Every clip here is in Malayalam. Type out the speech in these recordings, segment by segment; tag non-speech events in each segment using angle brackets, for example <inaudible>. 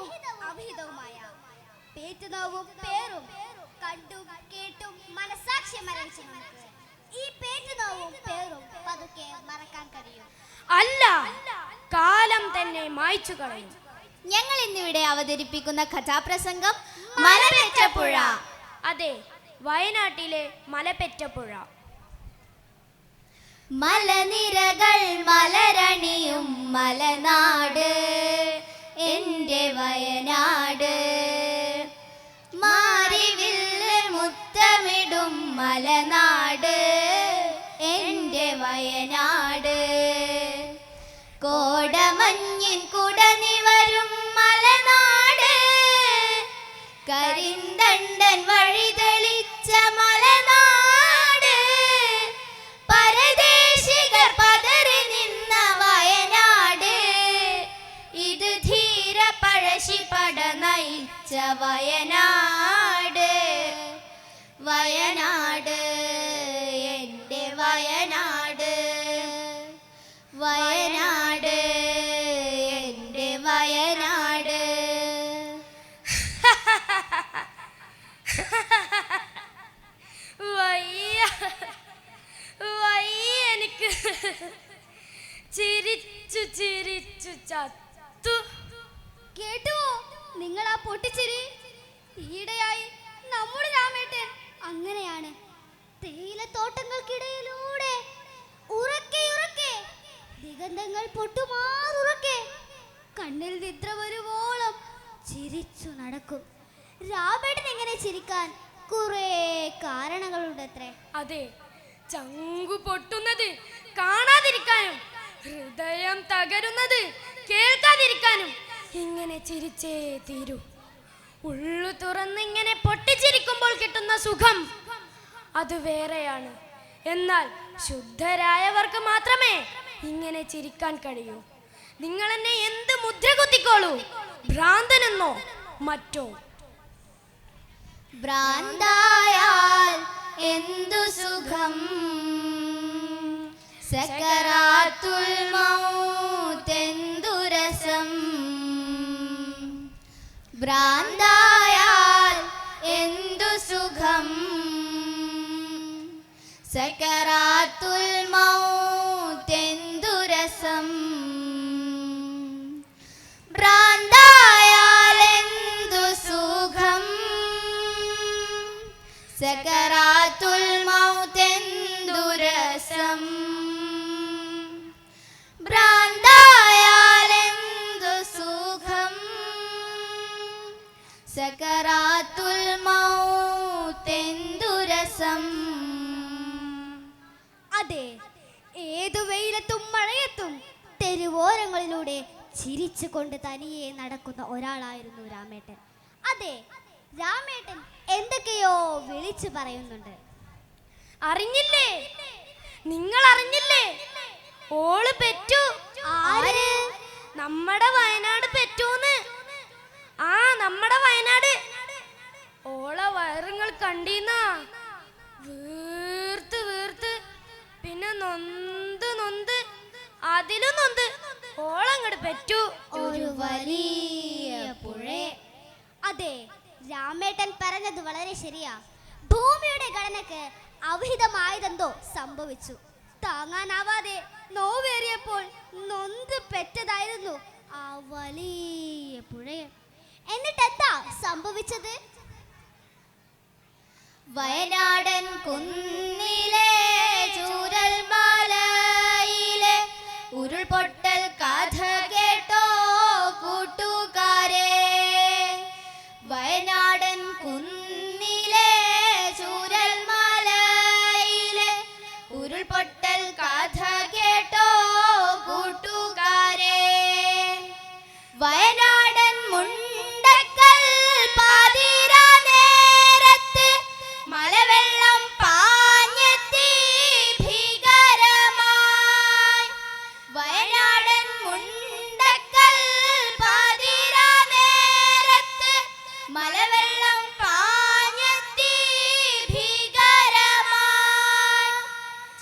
അഹിതവും അവിഹിതവുമായ പേറ്റുനോവും പേരും കണ്ടും കേട്ടും മനസാക്ഷ്യം മരവിച്ച നമുക്ക് ഈ പേറ്റുനോവും പേരും പതുക്കെ മറക്കാൻ കഴിയും. അല്ല കാലം തന്നെ മായ്ച്ചു കളയും. ഞങ്ങൾ ഇന്നിവിടെ അവതരിപ്പിക്കുന്ന കഥാപ്രസംഗം മലപെറ്റപ്പുഴ. അതെ വയനാട്ടിലെ മലപെറ്റപ്പുഴ. മലനിരകൾ മലരണിയും മലനാട്. എന്റെ വയനാട്. മാറിവില്ല് മുത്തമിടും മലനാട്. എന്റെ വയനാട്. കോടമഞ്ഞിൻ കുടനിവരും വയനാട്. വയനാട് അതെ ചങ്കു പൊട്ടുന്നത് കാണാതിരിക്കാനും ഹൃദയം തകരുന്നത് കേൾക്കാതിരിക്കാനും ഇങ്ങനെ ചിരിച്ചേ തീരൂ. ഉള്ളു തുറന്നിങ്ങനെ പൊട്ടിച്ചിരിക്കുമ്പോൾ കിട്ടുന്ന സുഖം അത് വേറെയാണ്. എന്നാൽ ശുദ്ധരായവർക്ക് മാത്രമേ ഇങ്ങനെ ചിരിക്കാൻ കഴിയൂ. നിങ്ങൾ എന്നെ എന്ത് മുദ്ര കുത്തിക്കോളൂ? ഭ്രാന്തനെന്നോ മറ്റോ? ഭ്രാന്തായാൽ എന്തു സുഖം? സകരാത്തുൽ മൗത്തെന്തു രസം? ഭ്രാന്തായാൽ എന്തു സുഖം? സക്കറാത്തുൽ തെരുവോരങ്ങളിലൂടെ ചിരിച്ചുകൊണ്ട് തനിയെ നടക്കുന്ന ഒരാളായിരുന്നു രാമേട്ടൻ. അതെ രാമേട്ടൻ എന്തൊക്കെയോ വിളിച്ചു പറയുന്നുണ്ട്. അറിഞ്ഞില്ലേ? നിങ്ങൾ അറിഞ്ഞില്ലേ ഓൾ പെറ്റു. ആര്? നമ്മുടെ വയനാട് പെറ്റൂന്ന്. വളരെ ശരിയാ. ഭൂമിയുടെ ഘടനക്ക് അവിഹിതമായതെന്തോ സംഭവിച്ചു. താങ്ങാനാവാതെ നോവേറിയപ്പോൾ നൊന്ത് പെറ്റതായിരുന്നു ആ വലിയ പുഴയെ എന്നിട്ടെന്താ സംഭവിച്ചത്? വയനാടൻ കുന്നിലെ മലവെള്ളം പാഞ്ഞെത്തി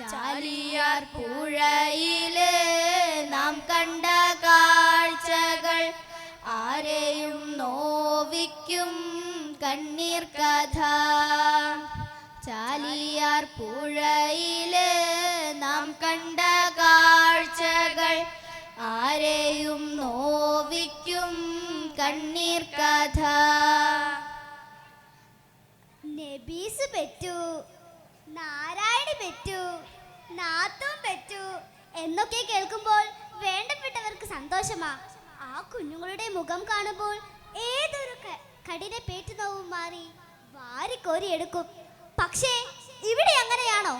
ചാലിയാർ നാം കണ്ട നോവിക്കും കണ്ണീർ കഥ. ചാലിയാർ നാം കണ്ട ആരെയും നോവിക്കും കണ്ണീർ കഥ. നബീസ് പെറ്റു. നാരായണി പെറ്റു. നാത്തും പെറ്റു. എന്നൊക്കെ കേൾക്കുമ്പോൾ വേണ്ടപ്പെട്ടവർക്ക് സന്തോഷമാ. ആ കുഞ്ഞുങ്ങളുടെ മുഖം കാണുമ്പോൾ ഏതൊരു കഠിന പേറ്റുനോവും മാറി വാരിക്കോരി എടുക്കും പക്ഷേ ഇവിടെ അങ്ങനെയാണോ?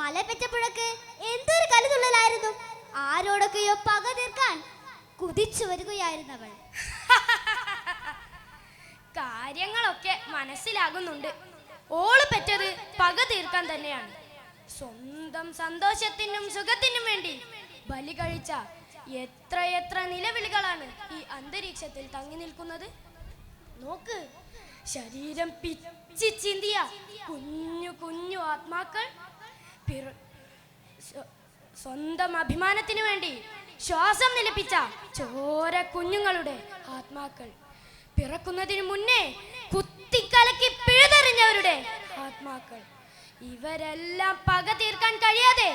മല പെറ്റപ്പുഴക്ക് എന്തൊരു കലുതുള്ളലായിരുന്നു. ആരോടൊക്കെയോ പക തീർക്കാൻ കുതിച്ചു വരികയായിരുന്നവൾ. <laughs> കാര്യങ്ങളൊക്കെ മനസ്സിലാകുന്നുണ്ട്. ഓൾ പെറ്റത് പക തീർക്കാൻ തന്നെയാണ്. സ്വന്തം സന്തോഷത്തിനും സുഖത്തിനും വേണ്ടി ബലി കഴിച്ച എത്ര എത്ര നിലവിളികളാണ് ഈ അന്തരീക്ഷത്തിൽ തങ്ങി നിൽക്കുന്നത്? നോക്ക് ശരീരം പിച്ചി ചിന്തിയ കുഞ്ഞു കുഞ്ഞു ആത്മാക്കൾ സ്വന്തം അഭിമാനത്തിനു വേണ്ടി ശ്വാസം നിലപ്പിച്ച ചോര കുഞ്ഞുങ്ങളുടെ ആത്മാക്കൾ പിറക്കുന്നതിന് മുന്നേ കുത്തിക്കലക്കി പിഴുതെറിഞ്ഞവരുടെ ആത്മാക്കൾ. ഇവരെല്ലാം പക തീർക്കാൻ കഴിയാതെ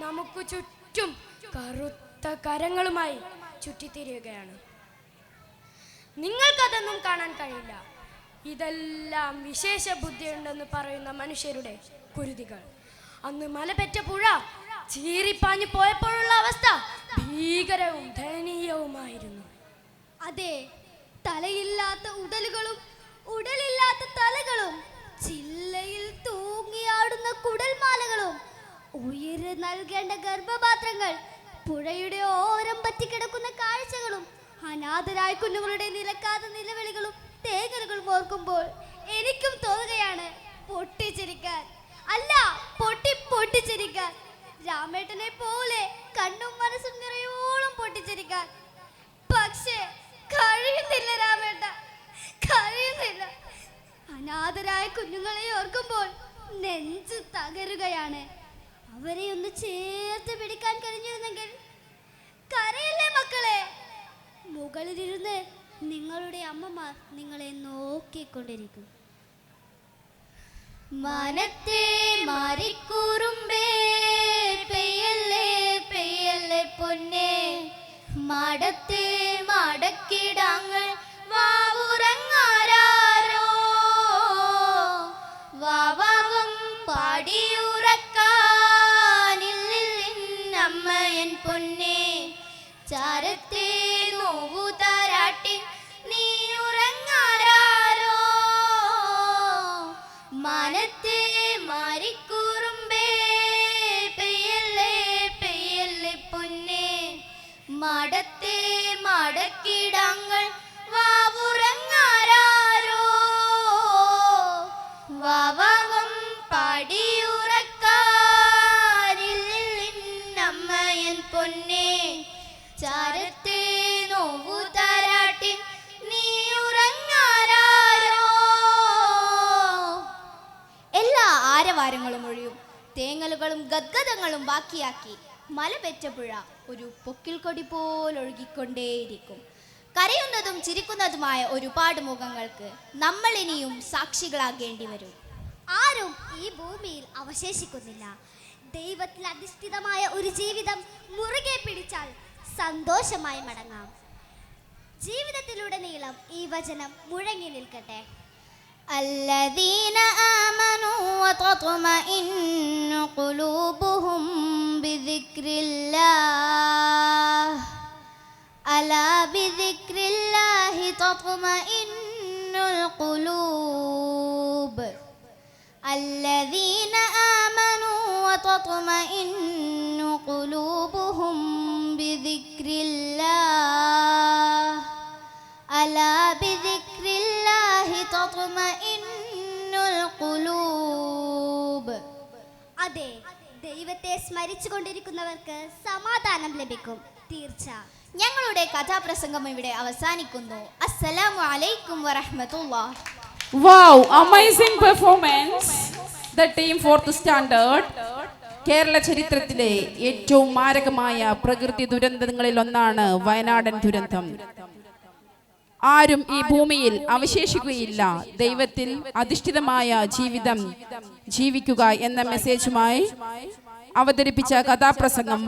നമുക്ക് ചുറ്റും കറുത്ത കരങ്ങളുമായി ചുറ്റിത്തിരിയുകയാണ്. നിങ്ങൾക്കതൊന്നും കാണാൻ കഴിയില്ല. ഇതെല്ലാം വിശേഷ ബുദ്ധിയുണ്ടെന്ന് പറയുന്ന മനുഷ്യരുടെ കുരുതികൾ. അന്ന് മലപെറ്റ പുഴ ചീറിപ്പാഞ്ഞു പോയപ്പോഴുള്ള അവസ്ഥ ഭീകരവും ദയനീയവുമായിരുന്നു. അതെ തലയില്ലാത്ത ഉടലുകളും ഉടലില്ലാത്ത തലകളും ചില്ലയിൽ തൂങ്ങിയാടുന്ന കുടൽമാലകളും ഉയര് നൽകേണ്ട ഗർഭപാത്രങ്ങൾ പുഴയുടെ ഓരം പറ്റിക്കിടക്കുന്ന കാഴ്ചകളും അനാഥരായ കുഞ്ഞുങ്ങളുടെ നിലക്കാത്ത നിലവിളികളും തേങ്ങലുകളും ഓർക്കുമ്പോൾ എനിക്കും തോന്നുകയാണ് പൊട്ടിച്ചിരിക്കാൻ. അല്ല പൊട്ടി പൊട്ടിച്ചിരിക്കാൻ. രാമേട്ടനെ പോലെ കണ്ണും മനസ്സും നിറയോളം പൊട്ടിച്ചിരിക്കാൻ. പക്ഷേ കഴിയുന്നില്ല രാമേട്ട. കഴിയുന്നില്ല അനാഥരായ കുഞ്ഞുങ്ങളെ ഓർക്കുമ്പോൾ നെഞ്ച് തകരുകയാണ്. അവരെ ഒന്ന് ചേർത്ത് പിടിക്കാൻ കഴിഞ്ഞിരുന്നെങ്കിൽ കരയല്ലേ മക്കളെ? മുകളിലിരുന്ന് നിങ്ങളുടെ അമ്മമാർ നിങ്ങളെ നോക്കിക്കൊണ്ടിരിക്കും. മനത്തെ മാറിക്കൂറുമ്പേ ചാരത്തെ നോവു നീ ഉറങ്ങാരോ മനത്തെ എല്ലാ ഒഴിയും. തേങ്ങലുകളും ഗദ്ഗതങ്ങളും ബാക്കിയാക്കി മല പുഴ ഒരു പൊക്കിൽ കൊടി പോലൊഴുകിക്കൊണ്ടേയിരിക്കും കരയുന്നതും ചിരിക്കുന്നതുമായ ഒരുപാട് മുഖങ്ങൾക്ക് നമ്മൾ ഇനിയും സാക്ഷികളാകേണ്ടി വരും. ആരും ഈ ഭൂമിയിൽ അവശേഷിക്കുന്നില്ല. ദൈവത്തിൽ അധിഷ്ഠിതമായ ഒരു ജീവിതം മുറുകെ പിടിച്ചാൽ സന്തോഷമായി മടങ്ങാം. ജീവിതത്തിലുടനീളം ഈ വചനം മുഴങ്ങി നിൽക്കട്ടെ. الذين آمنوا وتطمئن قلوبهم بذكر الله. ألا بذكر الله تطمئن القلوب. الذين آمنوا وتطمئن قلوبهم بذكر الله. അതെ ദൈവത്തെ സ്മരിച്ചു കൊണ്ടിരിക്കുന്നവർക്ക് സമാധാനം ലഭിക്കും. തീർച്ച. ഞങ്ങളുടെ കഥാപ്രസംഗം ഇവിടെ അവസാനിക്കുന്നു. അസ്സലാമു അലൈക്കും വറഹ്മത്തുള്ളാഹ് Wow, amazing performance The team fourth standard Kerala ചരിത്രത്തിലെ ഏറ്റവും മാരകമായ പ്രകൃതി ദുരന്തങ്ങളിൽ ഒന്നാണ് വയനാടൻ ദുരന്തം. ആരും ഈ ഭൂമിയിൽ അവശേഷിക്കുകയില്ല. ദൈവത്തിൽ അധിഷ്ഠിതമായ ജീവിതം ജീവിക്കുക എന്ന മെസ്സേജുമായി അവതരിപ്പിച്ച കഥാപ്രസംഗം